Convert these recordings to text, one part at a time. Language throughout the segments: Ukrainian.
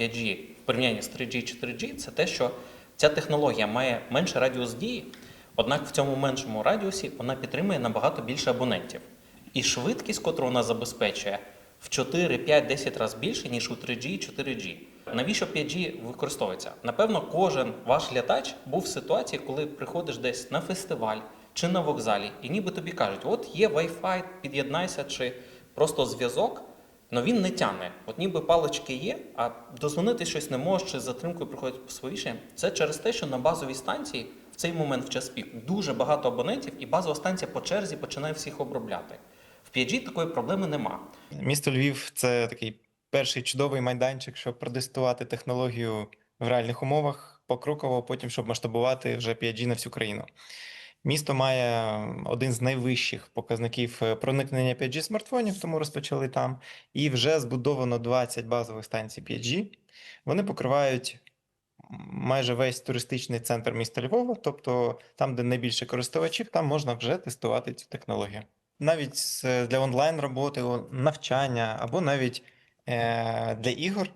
5G в порівнянні з 3G 4G, це те, що ця технологія має менший радіус дії, однак в цьому меншому радіусі вона підтримує набагато більше абонентів. І швидкість, котру вона забезпечує, в 4, 5, 10 разів більше, ніж у 3G і 4G. Навіщо 5G використовується? Напевно, кожен ваш глядач був в ситуації, коли приходиш десь на фестиваль чи на вокзалі, і ніби тобі кажуть, от є Wi-Fi, під'єднайся, чи просто зв'язок, але він не тягне. От ніби палички є, а дозвонити щось не можеш, чи з затримкою приходять свої. Це через те, що на базовій станції в цей момент в час пік дуже багато абонентів, і базова станція по черзі починає всіх обробляти. В 5G такої проблеми нема. Місто Львів це такий перший чудовий майданчик, щоб протестувати технологію в реальних умовах покроково, потім щоб масштабувати вже 5G на всю країну. Місто має один з найвищих показників е, проникнення 5G смартфонів, тому розпочали там. І вже збудовано 20 базових станцій 5G. Вони покривають майже весь туристичний центр міста Львова, тобто там, де найбільше користувачів, там можна вже тестувати цю технологію. Навіть для онлайн роботи, навчання або навіть е, для ігор,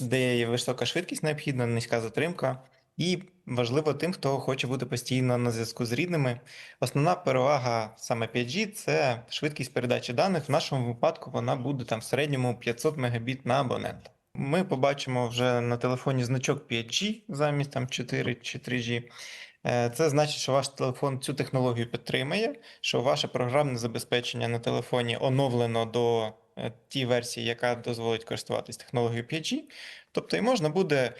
де є висока швидкість необхідна, низька затримка. І важливо тим, хто хоче бути постійно на зв'язку з рідними. Основна перевага саме 5G це швидкість передачі даних. В нашому випадку вона буде там в середньому 500 Мбіт на абонента. Ми побачимо вже на телефоні значок 5G замість там 4 чи 3G. Е, Це значить, що ваш телефон цю технологію підтримує, що ваше програмне забезпечення на телефоні оновлено до тій версії, яка дозволить користуватись технологією 5G. Тобто і можна буде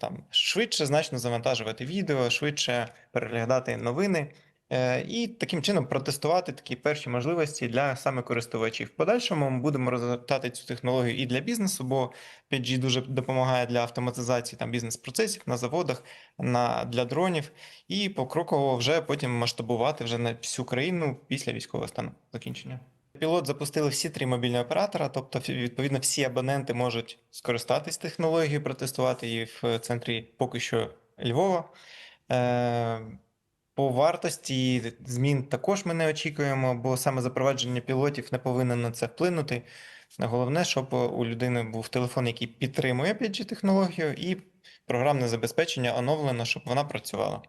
там швидше значно завантажувати відео, швидше переглядати новини. е, І таким чином протестувати такі перші можливості для саме користувачів. В подальшому ми будемо розгортати цю технологію і для бізнесу, бо 5G дуже допомагає для автоматизації там бізнес-процесів на заводах, на для дронів, і покроково вже потім масштабувати вже на всю країну після військового стану закінчення. Пілот запустили всі три мобільні оператора, тобто відповідно всі абоненти можуть скористатись технологією, протестувати її в центрі поки що Львова. Е, По вартості змін також ми не очікуємо, бо саме запровадження пілотів не повинно на це вплинути. Головне, щоб у людини був телефон, який підтримує 5G технологію, і програмне забезпечення оновлено, щоб вона працювала.